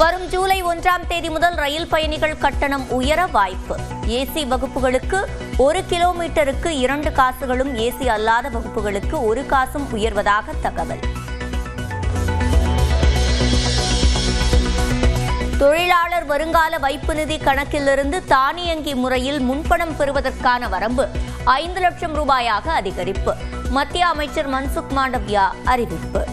வரும் ஜூலை ஒன்றாம் தேதி முதல் ரயில் பயணிகள் கட்டணம் உயர வாய்ப்பு. ஏசி வகுப்புகளுக்கு ஒரு கிலோமீட்டருக்கு இரண்டு காசுகளும் ஏசி அல்லாத வகுப்புகளுக்கு ஒரு காசும் உயர்வதாக தகவல். தொழிலாளர் வருங்கால வைப்பு நிதி கணக்கிலிருந்து தானியங்கி முறையில் முன்பணம் பெறுவதற்கான வரம்பு ஐந்து லட்சம் ரூபாயாக அதிகரிப்பு. மத்திய அமைச்சர் மன்சுக் மாண்டவ்யா அறிவிப்பு.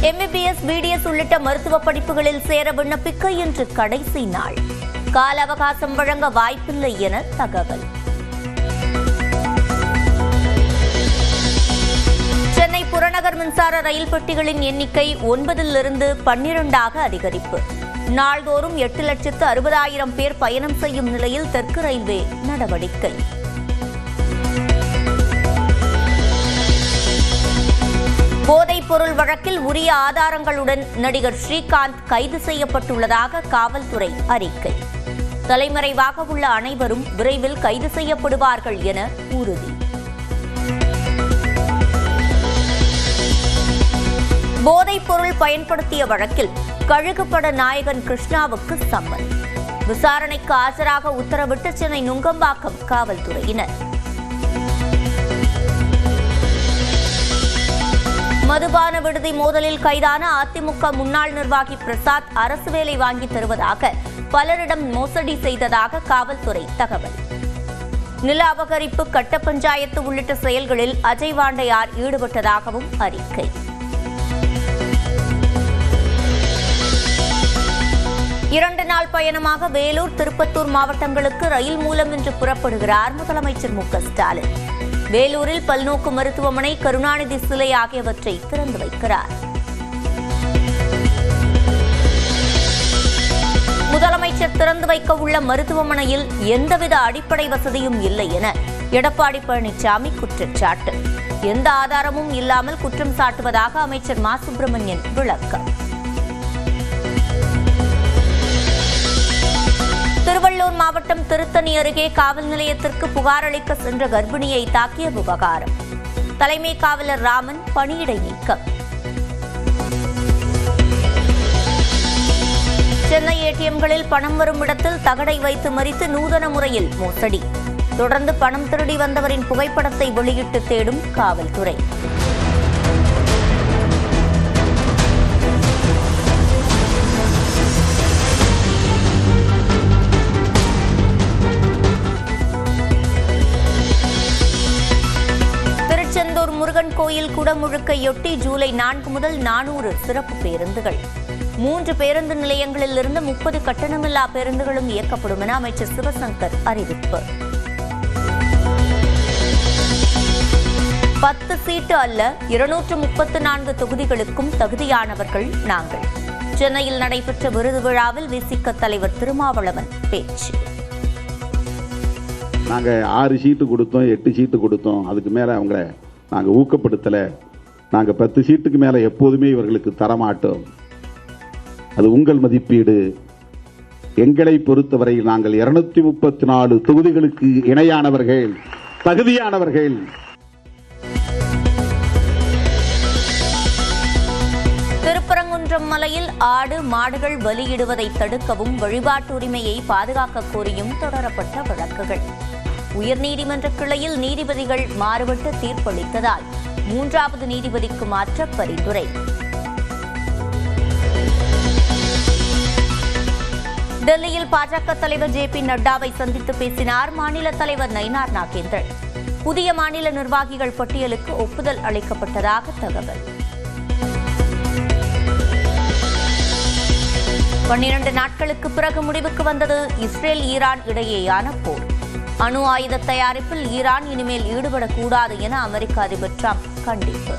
எம்பிபிஎஸ் பிடிஎஸ் உள்ளிட்ட மருத்துவ படிப்புகளில் சேர விண்ணப்பிக்க இன்று கடைசி நாள். கால அவகாசம் வழங்க வாய்ப்பில்லை என தகவல். சென்னை புறநகர் மின்சார ரயில் பெட்டிகளின் எண்ணிக்கை ஒன்பதிலிருந்து பன்னிரண்டாக அதிகரிப்பு. நாள்தோறும் எட்டு லட்சத்து அறுபதாயிரம் பேர் பயணம் செய்யும் நிலையில் தெற்கு ரயில்வே நடவடிக்கை. போதைப் பொருள் வழக்கில் உரிய ஆதாரங்களுடன் நடிகர் ஸ்ரீகாந்த் கைது செய்யப்பட்டுள்ளதாக காவல்துறை அறிக்கை. தலைமறைவாக உள்ள அனைவரும் விரைவில் கைது செய்யப்படுவார்கள் என உறுதி. போதைப் பொருள் பயன்படுத்திய வழக்கில் கழுகுப்பட நாயகன் கிருஷ்ணாவுக்கு சம்மன். விசாரணைக்கு ஆஜராக உத்தரவிட்டு சென்னை நுங்கம்பாக்கம் காவல்துறையினர். மதுபான விடுதி மோதலில் கைதான அதிமுக முன்னாள் நிர்வாகி பிரசாத் அரசு வேலை வாங்கி தருவதாக பலரிடம் மோசடி செய்ததாக காவல்துறை தகவல். நில அபகரிப்பு கட்ட பஞ்சாயத்து உள்ளிட்ட செயல்களில் அஜய் வாண்டையார் ஈடுபட்டதாகவும் அறிக்கை. இரண்டு நாள் பயணமாக வேலூர் திருப்பத்தூர் மாவட்டங்களுக்கு ரயில் மூலம் இன்று புறப்படுகிறார் முதலமைச்சர் மு ஸ்டாலின். வேலூரில் பல்நோக்கு மருத்துவமனை கருணாநிதி சிலை ஆகியவற்றை திறந்து வைக்கிறார். முதலமைச்சர் திறந்து வைக்க உள்ள மருத்துவமனையில் எந்தவித அடிப்படை வசதியும் இல்லை என எடப்பாடி பழனிசாமி குற்றச்சாட்டு. எந்த ஆதாரமும் இல்லாமல் குற்றம் சாட்டுவதாக அமைச்சர் மா. சுப்பிரமணியன் விளக்கம். திருவள்ளூர் மாவட்டம் திருத்தணி அருகே காவல் நிலையத்திற்கு புகார் அளிக்க சென்ற கர்ப்பிணியை தாக்கிய விவகாரம். தலைமை காவலர் ராமன் பணியிடை நீக்கம். சென்னை ஏடிஎம்களில் பணம் வரும் இடத்தில் தகடை வைத்து மறித்து நூதன முறையில் மோசடி. தொடர்ந்து பணம் திருடி வந்தவரின் புகைப்படத்தை வெளியிட்டு தேடும் காவல்துறை. கோயில் குடமுழுக்கையொட்டி ஜூலை நான்கு முதல் நானூறு சிறப்பு பேருந்துகள். மூன்று பேருந்து நிலையங்களில் இருந்து முப்பது கட்டணமில்லா பேருந்துகளும் இயக்கப்படும் என அமைச்சர் சிவசங்கர் அறிவிப்பு. பத்து சீட்டு அல்ல இருநூற்று முப்பத்து நான்கு தொகுதிகளுக்கும் தகுதியானவர்கள் நாங்கள். சென்னையில் நடைபெற்ற விருது விழாவில் விசிக தலைவர் திருமாவளவன் பேச்சு. நாங்கள் ஆறு சீட்டு கொடுத்தோம் எட்டு சீட்டு கொடுத்தோம். அதுக்கு மேலே அவங்கள நாங்கள் ஊக்கப்படுத்தலை. நாங்கள் பத்து சீட்டுக்கு மேலே எப்போதுமே இவர்களுக்கு தரமாட்டோம். அது உங்கள் மதிப்பீடு. எங்களை பொறுத்தவரை நாங்கள் இருநூத்தி முப்பத்தி நாலு தொகுதிகளுக்கு இணையானவர்கள் தகுதியானவர்கள். திருப்பரங்குன்றம் மலையில் ஆடு மாடுகள் பலியிடுவதை தடுக்கவும் வழிபாட்டு உரிமையை பாதுகாக்க கோரியும் தொடரப்பட்ட வழக்குகள். உயர்நீதிமன்ற கிளையில் நீதிபதிகள் மாறுபட்டு தீர்ப்பளித்ததால் மூன்றாவது நீதிபதிக்கு மாற்ற பரிந்துரை. டெல்லியில் பாஜக தலைவர் ஜே பி நட்டாவை சந்தித்து பேசினார் மாநில தலைவர் நயினார் நாகேந்திரன். புதிய மாநில நிர்வாகிகள் பட்டியலுக்கு ஒப்புதல் அளிக்கப்பட்டதாக தகவல். பன்னிரண்டு நாட்களுக்கு பிறகு முடிவுக்கு வந்தது இஸ்ரேல் ஈரான் இடையேயான போர். அணு ஆயுத தயாரிப்பில் ஈரான் இனிமேல் ஈடுபடக்கூடாது என அமெரிக்க அதிபர் டிரம்ப் கண்டிப்பு.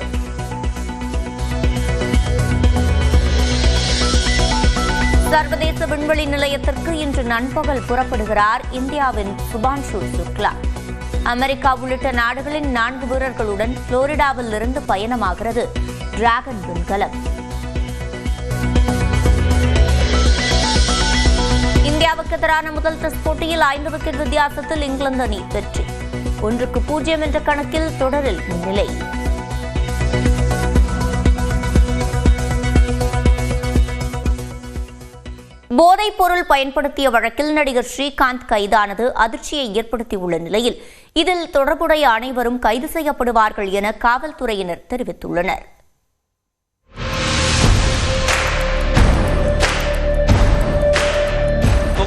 சர்வதேச விண்வெளி நிலையத்திற்கு இன்று நண்பகல் புறப்படுகிறார் இந்தியாவின் சுபான்ஷு சுக்லா. அமெரிக்கா உள்ளிட்ட நாடுகளின் நான்கு வீரர்களுடன் புளோரிடாவில் இருந்து பயணமாகிறது டிராகன் விண்கலம். இந்தியாவுக்கு எதிரான முதல் டெஸ்ட் போட்டியில் ஐந்து விக்கெட் வித்தியாசத்தில் இங்கிலாந்து அணி வெற்றி. ஒன்றுக்கு பூஜ்ஜியம் என்ற கணக்கில் தொடரில் முன்னிலை. போதைப் பொருள் பயன்படுத்திய வழக்கில் நடிகர் ஸ்ரீகாந்த் கைதானது அதிர்ச்சியை ஏற்படுத்தியுள்ள நிலையில் இதில் தொடர்புடைய அனைவரும் கைது செய்யப்படுவார்கள் என காவல்துறையினர் தெரிவித்துள்ளனர்.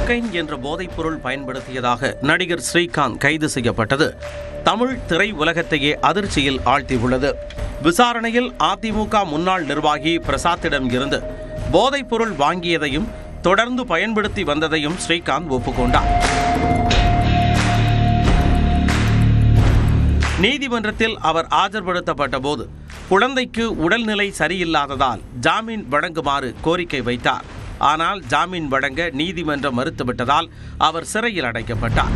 கொக்கைன் என்ற போதைப்பொருள் பயன்படுத்தியதாக நடிகர் ஸ்ரீகாந்த் கைது செய்யப்பட்டது. தமிழ் திரை உலகத்தையே அதிர்ச்சியில் ஆழ்த்தியுள்ளது. விசாரணையில் அதிமுக முன்னாள் நிர்வாகி பிரசாத்திடம் இருந்து போதைப்பொருள் வாங்கியதையும் தொடர்ந்து பயன்படுத்தி வந்ததையும் ஸ்ரீகாந்த் ஒப்புக்கொண்டார். நீதிமன்றத்தில் அவர் ஆஜர்படுத்தப்பட்ட போது குழந்தைக்கு உடல்நிலை சரியில்லாததால் ஜாமீன் வழங்குமாறு கோரிக்கை வைத்தார். ஆனால் ஜாமீன் வழங்க நீதிமன்றம் மறுத்துவிட்டதால் அவர் சிறையில் அடைக்கப்பட்டார்.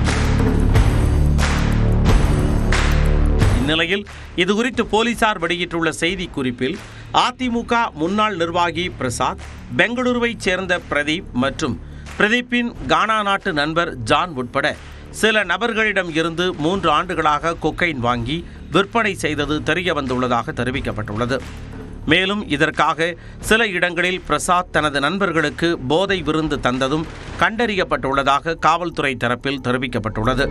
இந்நிலையில் இதுகுறித்து போலீசார் வெளியிட்டுள்ள செய்தி குறிப்பில் அதிமுக முன்னாள் நிர்வாகி பிரசாத் பெங்களூருவைச் சேர்ந்த பிரதீப் மற்றும் பிரதீப்பின் கானா நாட்டு நண்பர் ஜான் உட்பட சில நபர்களிடம் இருந்து மூன்று ஆண்டுகளாக கொக்கைன் வாங்கி விற்பனை செய்தது தெரிய வந்துள்ளதாக தெரிவிக்கப்பட்டுள்ளது. மேலும் இதற்காக சில இடங்களில் பிரசாத் தனது நண்பர்களுக்கு போதை விருந்து தந்ததும் கண்டறியப்பட்டுள்ளதாக காவல்துறை தரப்பில் தெரிவிக்கப்பட்டுள்ளது.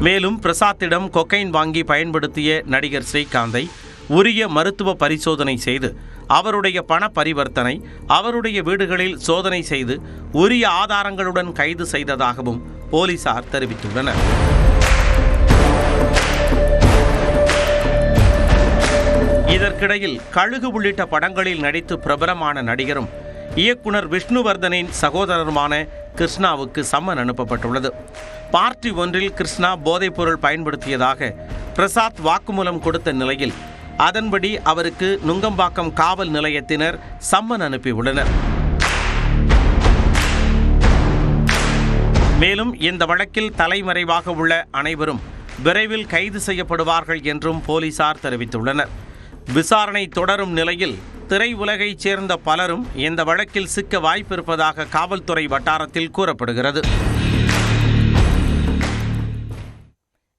மேலும் பிரசாத்திடம் கொக்கைன் வாங்கி பயன்படுத்திய நடிகர் ஸ்ரீகாந்தை உரிய மருத்துவ பரிசோதனை செய்து அவருடைய பண பரிவர்த்தனை அவருடைய வீடுகளில் சோதனை செய்து உரிய ஆதாரங்களுடன் கைது செய்ததாகவும் போலீசார் தெரிவித்துள்ளனர். இதற்கிடையில் கழுகு உள்ளிட்ட படங்களில் நடித்து பிரபலமான நடிகரும் இயக்குனர் விஷ்ணுவர்தனின் சகோதரருமான கிருஷ்ணாவுக்கு சம்மன் அனுப்பப்பட்டுள்ளது. பார்ட்டி ஒன்றில் கிருஷ்ணா போதைப்பொருள் பயன்படுத்தியதாக பிரசாத் வாக்குமூலம் கொடுத்த நிலையில் அதன்படி அவருக்கு நுங்கம்பாக்கம் காவல் நிலையத்தினர் சம்மன் அனுப்பியுள்ளனர். மேலும் இந்த வழக்கில் தலைமறைவாக உள்ள அனைவரும் விரைவில் கைது செய்யப்படுவார்கள் என்றும் போலீசார் தெரிவித்துள்ளனர். விசாரணை தொடரும் நிலையில் திரையுலகைச் சேர்ந்த பலரும் இந்த வழக்கில் சிக்க வாய்ப்பிருப்பதாக காவல்துறை வட்டாரத்தில் கூறப்படுகிறது.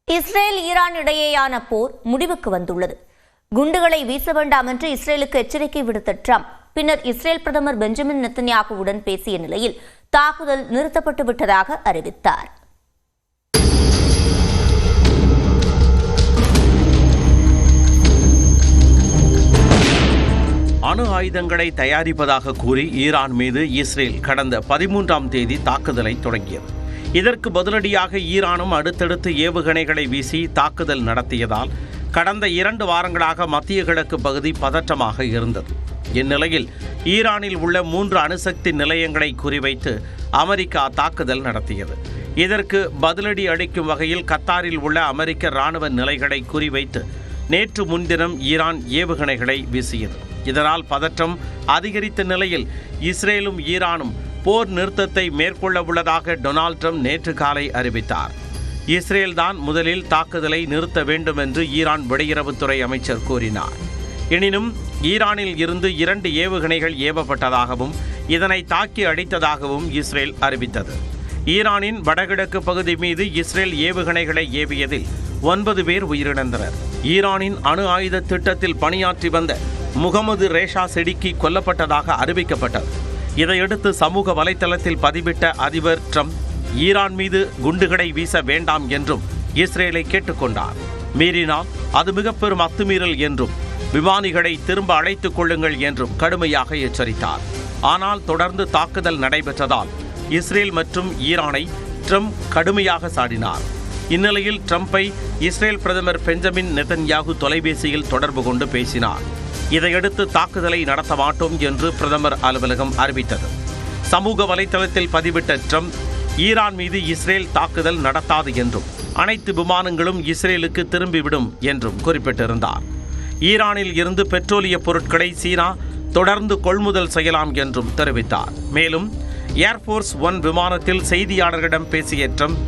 இஸ்ரேல் ஈரான் இடையேயான போர் முடிவுக்கு வந்துள்ளது. குண்டுகளை வீச வேண்டாம் என்று இஸ்ரேலுக்கு எச்சரிக்கை விடுத்த ட்ரம்ப் பின்னர் இஸ்ரேல் பிரதமர் பெஞ்சமின் நெத்தன்யாகுவுடன் பேசிய நிலையில் தாக்குதல் நிறுத்தப்பட்டு விட்டதாக அறிவித்தார். ஆயுதங்களை தயாரிப்பதாக கூறி ஈரான் மீது இஸ்ரேல் கடந்த பதிமூன்றாம் தேதி தாக்குதலை தொடங்கியது. இதற்கு பதிலடியாக ஈரானும் அடுத்தடுத்து ஏவுகணைகளை வீசி தாக்குதல் நடத்தியதால் கடந்த இரண்டு வாரங்களாக மத்திய கிழக்கு பகுதி பதற்றமாக இருந்தது. இந்நிலையில் ஈரானில் உள்ள மூன்று அணுசக்தி நிலையங்களை குறிவைத்து அமெரிக்கா தாக்குதல் நடத்தியது. இதற்கு பதிலடி அளிக்கும் வகையில் கத்தாரில் உள்ள அமெரிக்க ராணுவ நிலைகளை குறிவைத்து நேற்று முன்தினம் ஈரான் ஏவுகணைகளை வீசியது. இதனால் பதற்றம் அதிகரித்த நிலையில் இஸ்ரேலும் ஈரானும் போர் நிறுத்தத்தை மேற்கொள்ள உள்ளதாக டொனால்ட் ட்ரம்ப் நேற்று காலை அறிவித்தார். இஸ்ரேல் தான் முதலில் தாக்குதலை நிறுத்த வேண்டும் என்று ஈரான் வெளியுறவுத்துறை அமைச்சர் கூறினார். எனினும் ஈரானில் இருந்து இரண்டு ஏவுகணைகள் ஏவப்பட்டதாகவும் இதனை தாக்கி அடித்ததாகவும் இஸ்ரேல் அறிவித்தது. ஈரானின் வடகிழக்கு பகுதி மீது இஸ்ரேல் ஏவுகணைகளை ஏவியதில் ஒன்பது பேர் உயிரிழந்தனர். ஈரானின் அணு ஆயுத திட்டத்தில் பணியாற்றி வந்த முகமது ரேஷா செடிக்கி கொல்லப்பட்டதாக அறிவிக்கப்பட்டது. இதையடுத்து சமூக வலைதளத்தில் பதிவிட்ட அதிபர் ட்ரம்ப் ஈரான் மீது குண்டுகளை வீச வேண்டாம் என்றும் இஸ்ரேலை கேட்டுக்கொண்டார். மீறினால் அது மிக பெரும் அத்துமீறல் என்றும் விமானிகளை திரும்ப அழைத்துக் கொள்ளுங்கள் என்றும் கடுமையாக எச்சரித்தார். ஆனால் தொடர்ந்து தாக்குதல் நடைபெற்றதால் இஸ்ரேல் மற்றும் ஈரானை ட்ரம்ப் கடுமையாக சாடினார். இந்நிலையில் ட்ரம்ப்பை இஸ்ரேல் பிரதமர் பெஞ்சமின் நெதன்யாகு தொலைபேசியில் தொடர்பு கொண்டு பேசினார். இதையடுத்து தாக்குதலை நடத்த மாட்டோம் என்று பிரதமர் அலுவலகம் அறிவித்தது. சமூக வலைதளத்தில் பதிவிட்ட ட்ரம்ப் ஈரான் மீது இஸ்ரேல் தாக்குதல் நடத்தாது என்றும் அனைத்து விமானங்களும் இஸ்ரேலுக்கு திரும்பிவிடும் என்றும் குறிப்பிட்டிருந்தார். ஈரானில் இருந்து பெட்ரோலிய பொருட்களை சீனா தொடர்ந்து கொள்முதல் செய்யலாம் என்றும் தெரிவித்தார். மேலும் ஏர்ஃபோர்ஸ் ஒன் விமானத்தில் செய்தியாளர்களிடம் பேசிய ட்ரம்ப்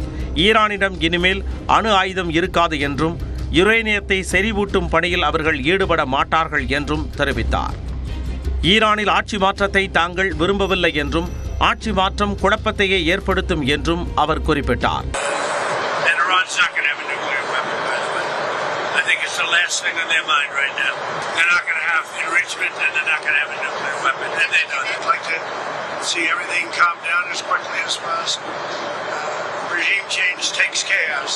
ஈரானிடம் இனிமேல் அணு ஆயுதம் இருக்காது என்றும் யுரேனியத்தை செறிவூட்டும் பணியில் அவர்கள் ஈடுபட மாட்டார்கள் என்றும் தெரிவித்தார் ஈரானில் ஆட்சி மாற்றத்தை தாங்கள் விரும்பவில்லை என்றும் ஆட்சி மாற்றம் குழப்பத்தையே ஏற்படுத்தும் என்றும் அவர் குறிப்பிட்டார் regime change takes chaos.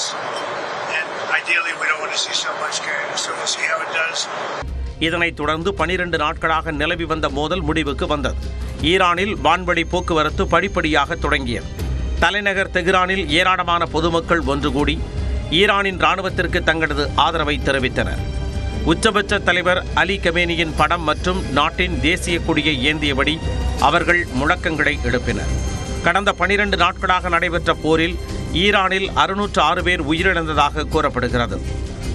இதனைத் தொடர்ந்து பனிரெண்டு நாட்களாக நிலவி வந்த மோதல் முடிவுக்கு வந்தது. ஈரானில் வான்வழி போக்குவரத்து படிப்படியாக தொடங்கியது. தலைநகர் தெஹ்ரானில் ஏராளமான பொதுமக்கள் ஒன்று கூடி ஈரானின் ராணுவத்திற்கு தங்களது ஆதரவை தெரிவித்தனர். உச்சபட்ச தலைவர் அலி கமேனியின் படம் மற்றும் நாட்டின் தேசிய கொடியை ஏந்தியபடி அவர்கள் முழக்கங்களை எழுப்பினர். கடந்த பனிரெண்டு நாட்களாக நடைபெற்ற போரில் ஈரானில் அறுநூற்று ஆறு பேர் உயிரிழந்ததாக கூறப்படுகிறது.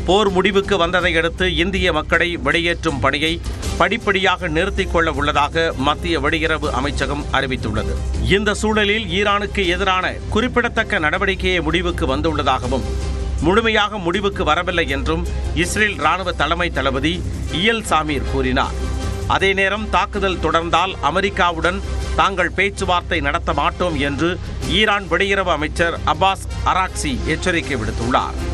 போர் முடிவுக்கு வந்ததை அடுத்து இந்திய மக்களை வெளியேற்றும் பணியை படிப்படியாக நிறுத்திக் கொள்ள உள்ளதாக மத்திய வெளியுறவு அமைச்சகம் அறிவித்துள்ளது. இந்த சூழலில் ஈரானுக்கு எதிரான குறிப்பிடத்தக்க நடவடிக்கையை முடிவுக்கு வந்துள்ளதாகவும் முழுமையாக முடிவுக்கு வரவில்லை என்றும் இஸ்ரேல் ராணுவ தலைமை தளபதி இயல் சாமீர் கூறினார். அதே நேரம் தாக்குதல் தொடர்ந்தால் அமெரிக்காவுடன் தாங்கள் பேச்சுவார்த்தை நடத்த மாட்டோம் என்று ஈரான் வெளியுறவு அமைச்சர் அப்பாஸ் அராக்சி எச்சரிக்கை விடுத்துள்ளார்.